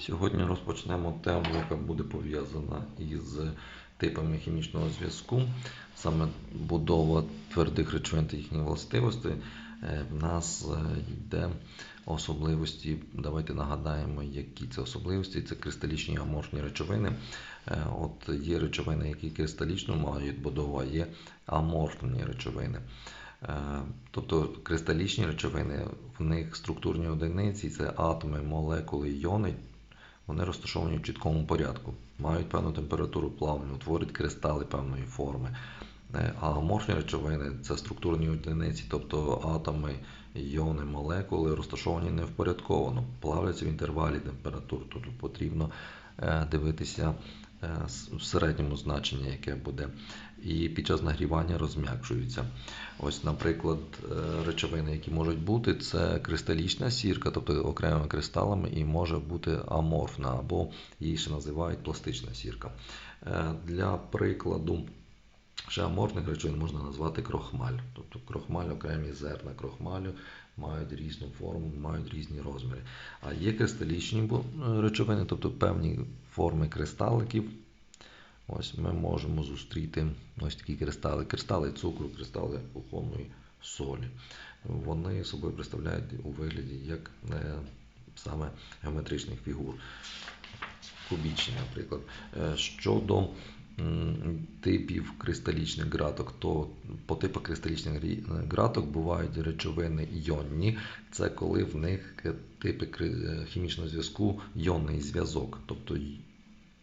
Сьогодні розпочнемо тему, яка буде пов'язана із типами хімічного зв'язку, саме будова твердих речовин та їхні властивості. Е, В нас е, йде особливості. Давайте нагадаємо, які це особливості. Це кристалічні аморфні речовини. Е, От є речовини, які кристалічно мають будову, а є аморфні речовини. Е, Тобто кристалічні речовини, в них структурні одиниці це атоми, молекули, іони. Вони розташовані в чіткому порядку, мають певну температуру плавлення, утворюють кристали певної форми. Е, А аморфні речовини це структурні одиниці, тобто атоми, іони, молекули розташовані невпорядковано, плавляться в інтервалі температур. Тобто потрібно е, дивитися е, в середньому значенні, яке буде. І під час нагрівання розм'якшуються. Ось, наприклад, речовини, які можуть бути, це кристалічна сірка, тобто окремими кристалами, і може бути аморфна, або її ще називають пластична сірка. Для прикладу, ще аморфних речовин можна назвати крохмаль. Тобто крохмаль, окремі зерна крохмалю мають різну форму, мають різні розміри. А є кристалічні речовини, тобто певні форми кристаликів. Ось ми можемо зустріти ось такі кристали. Кристали цукру, кристали кухонної солі. Вони собою представляють у вигляді як е, саме геометричних фігур. Кубічні, наприклад. Е, Щодо типів кристалічних граток, то по типах кристалічних граток бувають речовини йонні. Це коли в них типи е, хімічного зв'язку йонний зв'язок. Тобто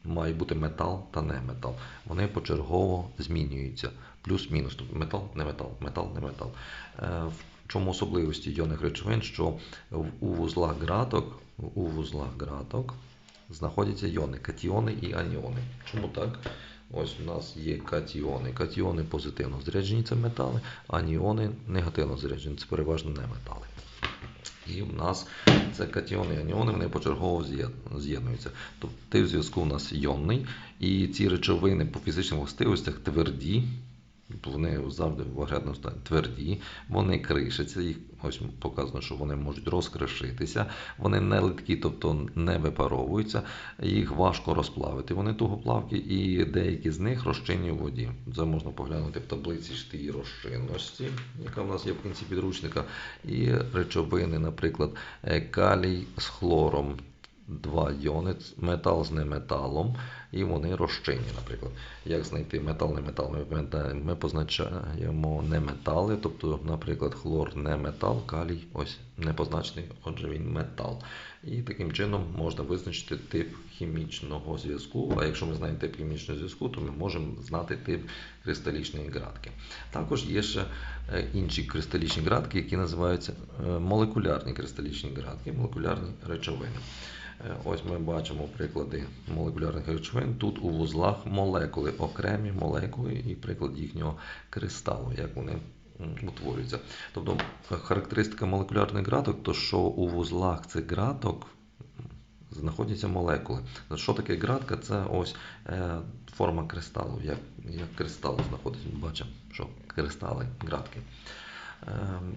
має бути метал та не метал. Вони почергово змінюються. Плюс-мінус. Тобто метал, не метал, метал, не метал. Е, В чому особливості йонних речовин, що у вузлах граток, у вузлах граток знаходяться йони, катіони і аніони. Чому так? Ось у нас є катіони. Катіони позитивно заряджені це метали, аніони негативно заряджені, це переважно не метали. І в нас це катіони і аніони, вони почергово з'єднуються. Тобто в зв'язку у нас йонний, і ці речовини по фізичних властивостях тверді, вони завжди в агрегатному стані тверді, вони кришаться, їх ось показано, що вони можуть розкришитися, вони не литкі, тобто не випаровуються, їх важко розплавити. Вони тугоплавкі, і деякі з них розчинні у воді. Це можна поглянути в таблиці штії розчинності, яка в нас є в кінці підручника, і речовини, наприклад, е, калій з хлором. Два йони, метал з неметалом, і вони розчинні, наприклад. Як знайти метал, не метал? Ми, ми позначаємо не метали, тобто, наприклад, хлор не метал, калій ось не позначений, отже він метал. І таким чином можна визначити тип хімічного зв'язку. А якщо ми знаємо тип хімічного зв'язку, то ми можемо знати тип кристалічної градки. Також є ще е, інші кристалічні градки, які називаються е, молекулярні кристалічні градки, молекулярні речовини. Е, Ось ми бачимо приклади молекулярних речовин. Тут у вузлах молекули, окремі молекули і приклад їхнього кристалу, як вони утворюються. Тобто е, характеристика молекулярних градок, то що у вузлах цих градок знаходяться молекули. Що таке градка? Це ось е, форма кристалу, як, як кристал знаходиться. Бачимо, що кристали, градки. Ем,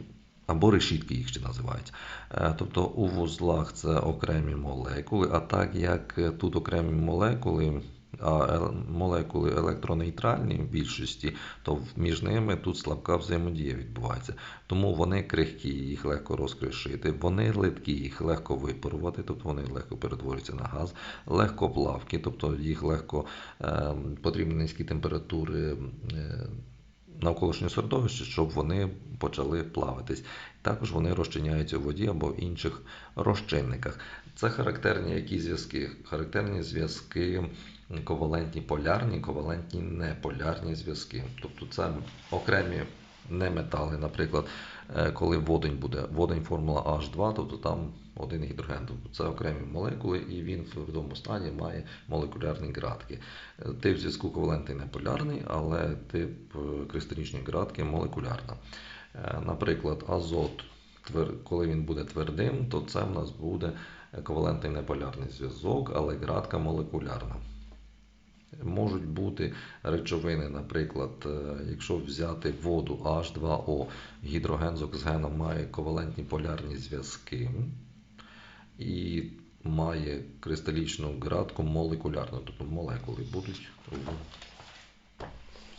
або решітки їх ще називають. Е, Тобто у вузлах це окремі молекули, а так як е, тут окремі молекули, а молекули електронейтральні в більшості, то між ними тут слабка взаємодія відбувається. Тому вони крихкі, їх легко розкришити, вони литкі, їх легко випарувати, тобто вони легко перетворюються на газ, легко плавкі, тобто їх легко е, потрібні низькі температури. е, навколишнього середовище, щоб вони почали плаватись. Також вони розчиняються у воді або в інших розчинниках. Це характерні які зв'язки? Характерні зв'язки ковалентні полярні, ковалентні неполярні зв'язки. Тобто це окремі неметали, наприклад, е, коли водень буде, водень формула H2, тобто там один гідроген. Тобто це окремі молекули, і він в твердому стані має молекулярні градки. Тип зв'язку ковалентний неполярний, але тип е, кристалічної градки молекулярна. Е, Наприклад, азот, коли він буде твердим, то це в нас буде ковалентний неполярний зв'язок, але градка молекулярна. Можуть бути речовини, наприклад, е, якщо взяти воду H2O, гідроген з оксигеном має ковалентні полярні зв'язки. І має кристалічну градку молекулярну, тобто молекули будуть в,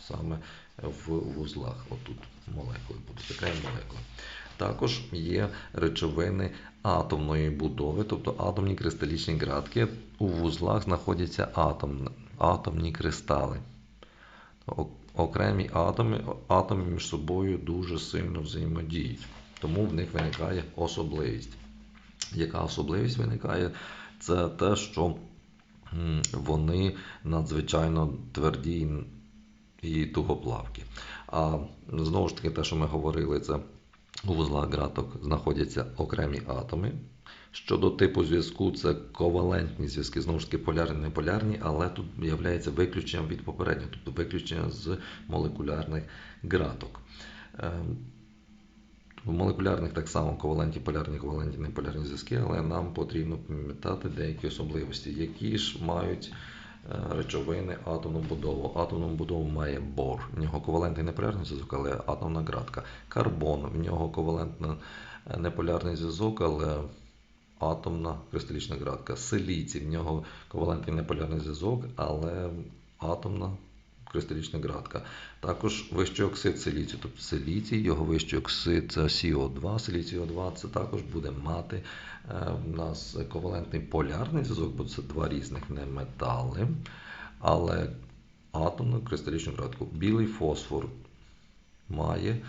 саме в вузлах. Отут молекули будуть, така молекула. Також є речовини атомної будови, тобто атомні кристалічні градки. У вузлах знаходяться атом, атомні кристали. Окремі атоми, атоми між собою дуже сильно взаємодіють, тому в них виникає особливість. Яка особливість виникає? Це те, що вони надзвичайно тверді і тугоплавкі. А знову ж таки, те, що ми говорили, це у вузлах граток знаходяться окремі атоми. Щодо типу зв'язку, це ковалентні зв'язки, знову ж таки, полярні, неполярні, але тут є виключенням від попереднього, тобто виключення з молекулярних граток. Ем, В молекулярних так само ковалентні, полярні, ковалентні, неполярні зв'язки, але нам потрібно пам'ятати деякі особливості, які ж мають е, речовини атомну будову. Атомну будову має бор. В нього ковалентний неполярний зв'язок, але атомна градка. Карбон, в нього ковалентно е, неполярний зв'язок, але атомна кристалічна градка. Силіцій, в нього ковалентний неполярний зв'язок, але атомна кристалічна градка. Також вищий оксид силіцію, тобто силіцій, його вищий оксид це СіО2. Силіцій О2 це також буде мати е, в нас ковалентний полярний зв'язок, бо це два різних неметали, але атомну кристалічну градку. Білий фосфор має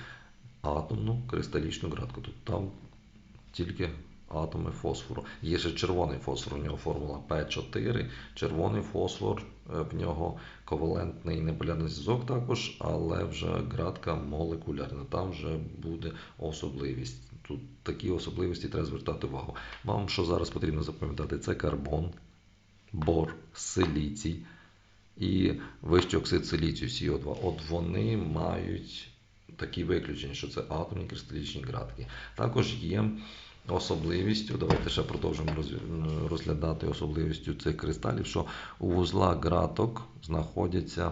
атомну кристалічну градку. Тобто там тільки атоми фосфору. Є ще червоний фосфор, у нього формула P4. Червоний фосфор, е, в нього ковалентний неполярний зв'язок також, але вже градка молекулярна. Там вже буде особливість. Тут такі особливості треба звертати увагу. Вам що зараз потрібно запам'ятати? Це карбон, бор, силіцій і вищий оксид силіцію СіО2. От вони мають такі виключення, що це атомні кристалічні градки. Також є особливістю, давайте ще продовжимо розглядати особливістю цих кристалів, що у вузлах граток знаходяться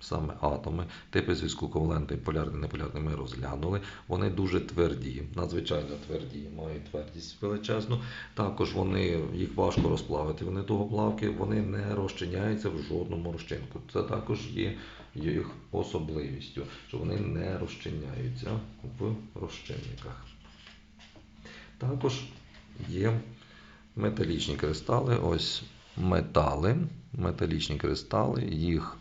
саме атоми, типи зв'язку ковалентний, полярний, неполярний ми розглянули. Вони дуже тверді, надзвичайно тверді, мають твердість величезну. Також вони їх важко розплавити, вони тугоплавки, вони не розчиняються в жодному розчинку. Це також є їх особливістю, що вони не розчиняються в розчинниках. Також є металічні кристали. Ось метали, металічні кристали, їх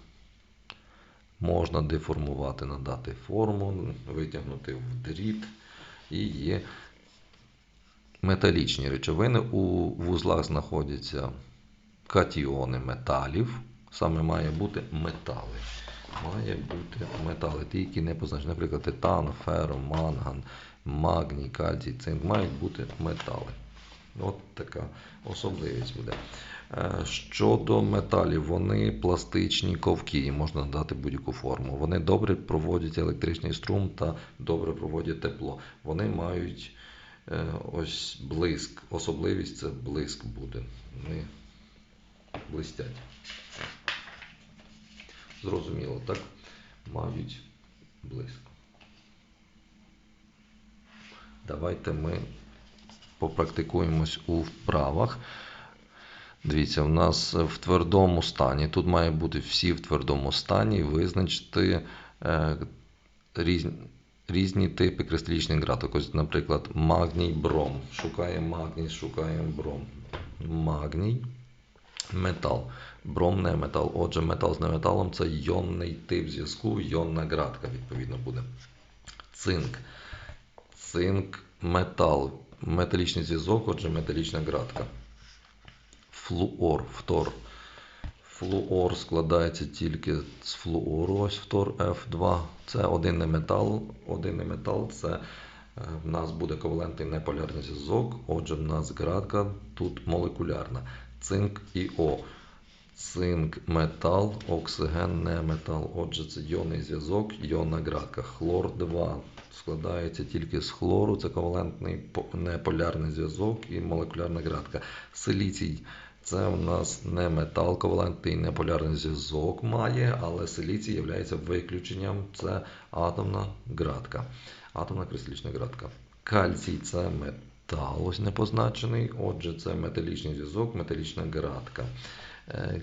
можна деформувати, надати форму, витягнути в дріт. І є металічні речовини. У вузлах знаходяться катіони металів. Саме має бути метали. Має бути метали, ті, які не позначені. Наприклад, титан, феро, манган, магній, кальцій, цинк мають бути метали. От така особливість буде. Е, Щодо металів, вони пластичні ковки, їм можна надати будь-яку форму. Вони добре проводять електричний струм та добре проводять тепло. Вони мають е, ось блиск. Особливість це блиск буде. Вони блистять. Зрозуміло, так? Мають блиск. Давайте ми попрактикуємось у вправах. Дивіться, у нас в твердому стані. Тут має бути всі в твердому стані. Визначити е, різні, різні типи кристалічних градок. Ось, наприклад, магній бром. Шукаємо магній, шукаємо бром. Магній. Метал. Бром не метал. Отже, метал з неметалом це йонний тип зв'язку, йонна градка, відповідно, буде. Цинк. Цинк, метал. Металічний зв'язок, отже, металічна градка. Флуор, фтор. Флуор складається тільки з флуору, ось фтор F2. Це один неметал. Один неметал це е, в нас буде ковалентний неполярний зв'язок. Отже, в нас градка тут молекулярна. Цинк і О. Цинк метал, оксиген не метал. Отже, це йонний зв'язок, йонна градка. Хлор 2 складається тільки з хлору, це ковалентний неполярний зв'язок і молекулярна градка. Силіцій це у нас не метал, ковалентний неполярний зв'язок має, але силіцій є виключенням. Це атомна градка. Атомна кристалічна градка. Кальцій це мет- метал, ось не позначений. Отже, це металічний зв'язок, металічна градка. Е,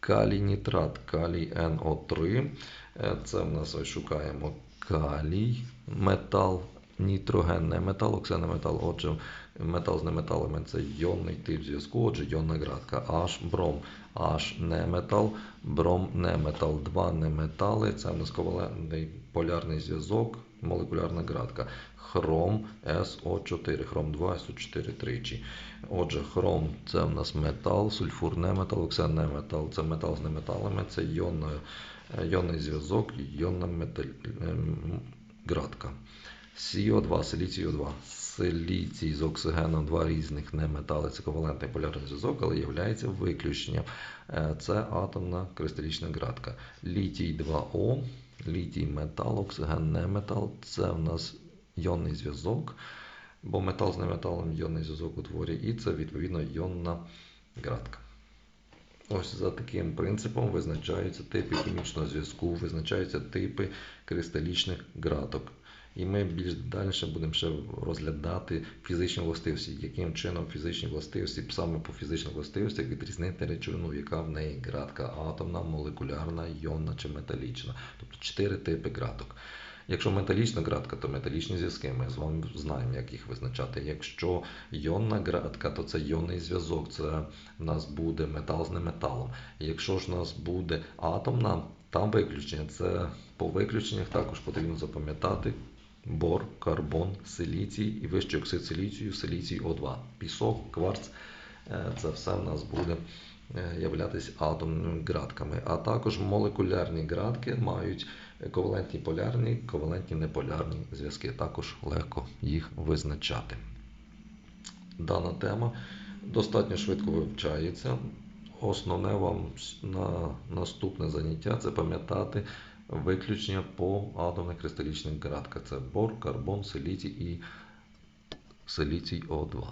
Калій нітрат, калій НО3. Е, Це в нас ось шукаємо калій, метал, нітроген, не метал, оксид не метал. Отже, метал з неметалами це йонний тип зв'язку, отже, йонна градка. H, бром, H не метал, бром не метал. Два неметали, це в нас ковалентний полярний зв'язок, молекулярна градка. Хром СО4, хром 2, СО4 тричі. Отже, хром це в нас метал, сульфур не метал, оксид не метал, це метал з неметалами, це йонна, е, йонний зв'язок, йонна металь, ем, градка. СіО2, силіцій О2. Силіцій з оксигеном два різних неметали, це ковалентний полярний зв'язок, але є виключенням. Е, Це атомна кристалічна градка. Літій 2О, літій метал, оксиген не метал. Це в нас йонний зв'язок, бо метал з неметалом йонний зв'язок утворює, і це відповідно йонна градка. Ось за таким принципом визначаються типи хімічного зв'язку, визначаються типи кристалічних градок. І ми більш далі будемо ще розглядати фізичні властивості, яким чином фізичні властивості, саме по фізичних властивостях відрізнити речовину, яка в неї градка атомна, молекулярна, йонна чи металічна. Тобто чотири типи градок. Якщо металічна градка, то металічні зв'язки. Ми з вами знаємо, як їх визначати. Якщо йонна градка, то це йонний зв'язок. Це в нас буде метал з неметалом. Якщо ж у нас буде атомна, там виключення. Це по виключеннях також потрібно запам'ятати бор, карбон, силіцій і вищий оксид силіцію, силіцій О2. Пісок, кварц. е, Це все в нас буде е, являтися атомними градками. А також молекулярні градки мають ковалентні полярні, ковалентні неполярні зв'язки. Також легко їх визначати. Дана тема достатньо швидко вивчається. Основне вам на наступне заняття це пам'ятати виключення по атомних кристалічних градках. Це бор, карбон, селіті і силіцій О2.